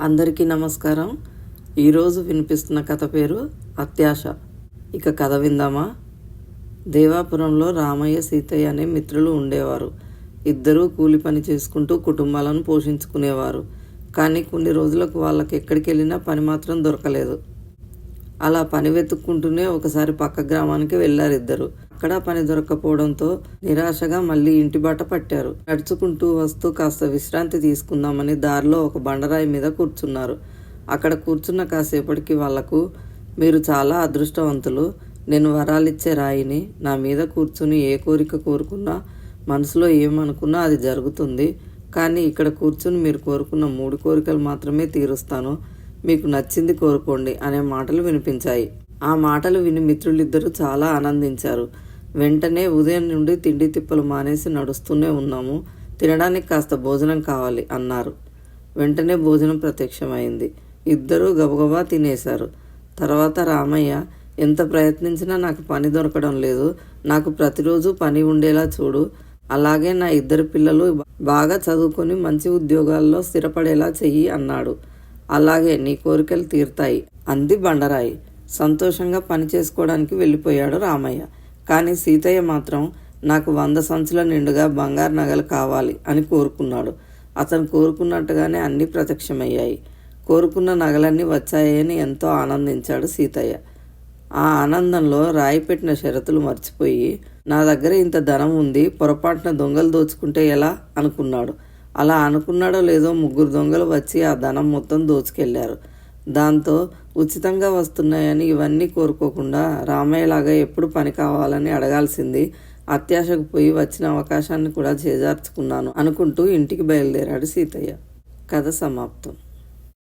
అందరికీ నమస్కారం. ఈరోజు వినిపిస్తున్న కథ పేరు అత్యాశ. ఇక కథ విందామా? దేవాపురంలో రామయ్య సీతయ్య అనే మిత్రులు ఉండేవారు. ఇద్దరూ కూలి పని చేసుకుంటూ కుటుంబాలను పోషించుకునేవారు. కానీ కొన్ని రోజులకు వాళ్ళకి ఎక్కడికి వెళ్ళినా పని మాత్రం దొరకలేదు. అలా పని వెతుక్కుంటూనే ఒకసారి పక్క గ్రామానికి వెళ్ళారు ఇద్దరు అక్కడ పని దొరకపోవడంతో నిరాశగా మళ్ళీ ఇంటి బాట పట్టారు. నడుచుకుంటూ వస్తూ కాస్త విశ్రాంతి తీసుకుందామని దారిలో ఒక బండరాయి మీద కూర్చున్నారు. అక్కడ కూర్చున్న కాసేపటికి వాళ్ళకు మీరు చాలా అదృష్టవంతులు. నేను వరాలిచ్చే రాయిని నా మీద కూర్చుని ఏ కోరిక కోరుకున్నా మనసులో ఏమనుకున్నా అది జరుగుతుంది. కానీ ఇక్కడ కూర్చుని మీరు కోరుకున్న మూడు కోరికలు మాత్రమే తీరుస్తాను. మీకు నచ్చింది కోరుకోండి అనే మాటలు వినిపించాయి. ఆ మాటలు విని మిత్రులిద్దరూ చాలా ఆనందించారు. వెంటనే ఉదయం నుండి తిండి తిప్పలు మానేసి నడుస్తూనే ఉన్నాము. తినడానికి కాస్త భోజనం కావాలి అన్నారు. వెంటనే భోజనం ప్రత్యక్షమైంది. ఇద్దరూ గబగబా తినేశారు. తర్వాత రామయ్య ఎంత ప్రయత్నించినా నాకు పని దొరకడం లేదు. నాకు ప్రతిరోజు పని ఉండేలా చూడు. అలాగే నా ఇద్దరు పిల్లలు బాగా చదువుకొని మంచి ఉద్యోగాల్లో స్థిరపడేలా చెయ్యి అన్నాడు. అలాగే నీ కోరికలు తీరుతాయి అంది బండరాయి. సంతోషంగా పని చేసుకోవడానికి వెళ్ళిపోయాడు రామయ్య. కానీ సీతయ్య మాత్రం నాకు వంద సంచుల నిండుగా బంగారు నగలు కావాలి అని కోరుకున్నాడు. అతను కోరుకున్నట్టుగానే అన్నీ ప్రత్యక్షమయ్యాయి. కోరుకున్న నగలన్నీ వచ్చాయని ఎంతో ఆనందించాడు సీతయ్య. ఆ ఆనందంలో రాయి పెట్టిన షరతులు మర్చిపోయి నా దగ్గర ఇంత ధనం ఉంది పొరపాటున దొంగలు దోచుకుంటే ఎలా? అనుకున్నాడు. అలా అనుకున్నాడో లేదో ముగ్గురు దొంగలు వచ్చి ఆ ధనం మొత్తం దోచుకెళ్ళారు. దాంతో ఉచితంగా వస్తున్నాయని ఇవన్నీ కోరుకోకుండా రామయ్యలాగా ఎప్పుడు పని కావాలని అడగాల్సింది అత్యాశకు పోయి వచ్చిన అవకాశాన్ని కూడా చేజార్చుకున్నాను అనుకుంటూ ఇంటికి బయలుదేరాడు సీతయ్య. కథ సమాప్తం.